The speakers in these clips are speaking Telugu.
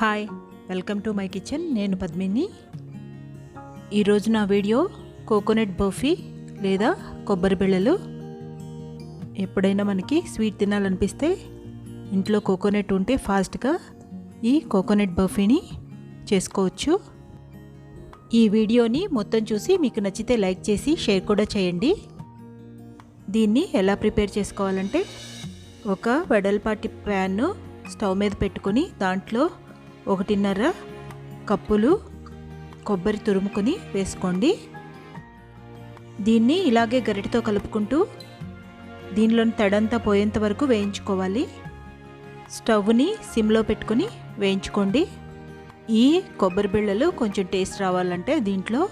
Hi welcome to my kitchen. నేను పద్మిని. ఈరోజు నా వీడియో కోకోనట్ బర్ఫీ లేదా కొబ్బరి బిళ్ళలు. ఎప్పుడైనా మనకి స్వీట్ తినాలనిపిస్తే ఇంట్లో కోకోనట్ ఉంటే ఫాస్ట్గా ఈ కోకోనట్ బర్ఫీని చేసుకోవచ్చు. ఈ వీడియోని మొత్తం చూసి మీకు నచ్చితే లైక్ చేసి షేర్ కూడా చేయండి. దీన్ని ఎలా ప్రిపేర్ చేసుకోవాలంటే ఒక వెడల్పాటి ప్యాన్ను స్టవ్ మీద పెట్టుకొని దాంట్లో ఒకటిన్నర కప్పులు కొబ్బరి తురుముకొని వేసుకోండి. దీన్ని ఇలాగే గరిటతో కలుపుకుంటూ దీనిలోని తడంతా పోయేంత వరకు వేయించుకోవాలి. స్టవ్ని సిమ్లో పెట్టుకొని వేయించుకోండి. ఈ కొబ్బరి బిళ్ళలు కొంచెం టేస్ట్ రావాలంటే దీంట్లో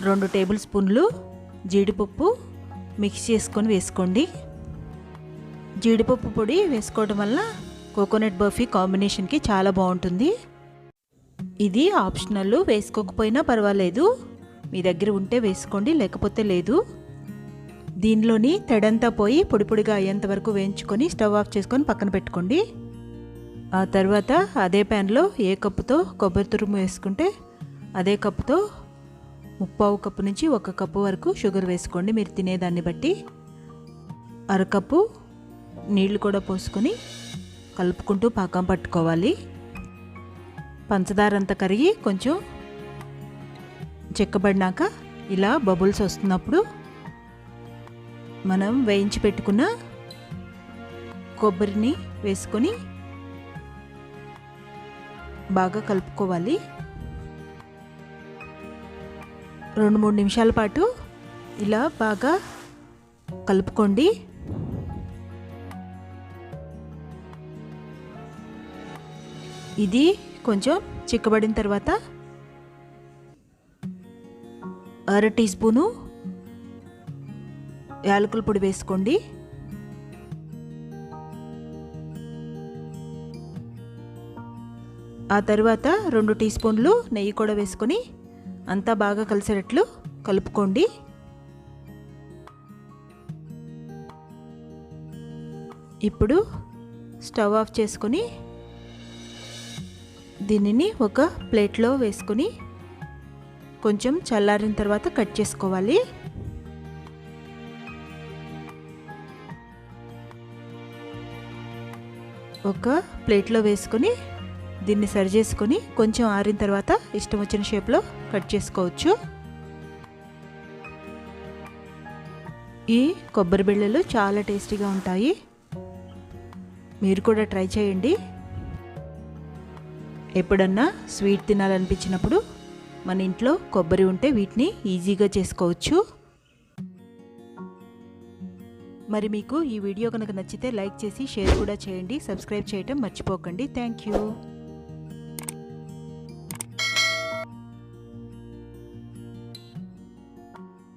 రెండు టేబుల్ స్పూన్లు జీడిపప్పు మిక్స్ చేసుకొని వేసుకోండి. జీడిపప్పు పొడి వేసుకోవడం వల్ల కోకోనట్ బర్ఫీ కాంబినేషన్కి చాలా బాగుంటుంది. ఇది ఆప్షనల్ వేసుకోకపోయినా పర్వాలేదు. మీ దగ్గర ఉంటే వేసుకోండి లేకపోతే లేదు. దీనిలోని తెడంతా పోయి పొడి పొడిగా అయ్యేంత వరకు వేయించుకొని స్టవ్ ఆఫ్ చేసుకొని పక్కన పెట్టుకోండి. ఆ తర్వాత అదే ప్యాన్లో ఏ కప్పుతో కొబ్బరి తురుము వేసుకుంటే అదే కప్పుతో ముప్పావు కప్పు నుంచి ఒక కప్పు వరకు షుగర్ వేసుకోండి మీరు తినేదాన్ని బట్టి. అరకప్పు నీళ్ళు కూడా పోసుకొని కలుపుకుంటూ పాకం పట్టుకోవాలి. పంచదార అంతా కరిగి కొంచెం చెక్కబడినాక ఇలా బబుల్స్ వస్తున్నప్పుడు మనం వేయించి పెట్టుకున్న కొబ్బరిని వేసుకొని బాగా కలుపుకోవాలి. రెండు మూడు నిమిషాల పాటు ఇలా బాగా కలుపుకోండి. ఇది కొంచెం చిక్కబడిన తర్వాత అర టీ స్పూను యాలకుల పొడి వేసుకోండి. ఆ తర్వాత రెండు టీ స్పూన్లు నెయ్యి కూడా వేసుకొని అంతా బాగా కలిసేటట్లు కలుపుకోండి. ఇప్పుడు స్టవ్ ఆఫ్ చేసుకొని దీనిని ఒక ప్లేట్లో వేసుకొని కొంచెం చల్లారిన తర్వాత కట్ చేసుకోవాలి. ఒక ప్లేట్లో వేసుకొని దీన్ని సరి చేసుకొని కొంచెం ఆరిన తర్వాత ఇష్టం వచ్చిన షేప్లో కట్ చేసుకోవచ్చు. ఈ కొబ్బరి బిళ్ళలు చాలా టేస్టీగా ఉంటాయి. మీరు కూడా ట్రై చేయండి. ఎప్పుడన్నా స్వీట్ తినాలనిపించినప్పుడు మన ఇంట్లో కొబ్బరి ఉంటే వీటిని ఈజీగా చేసుకోవచ్చు. మరి మీకు ఈ వీడియో కనుక నచ్చితే లైక్ చేసి షేర్ కూడా చేయండి. సబ్స్క్రైబ్ చేయటం మర్చిపోకండి. Thank you.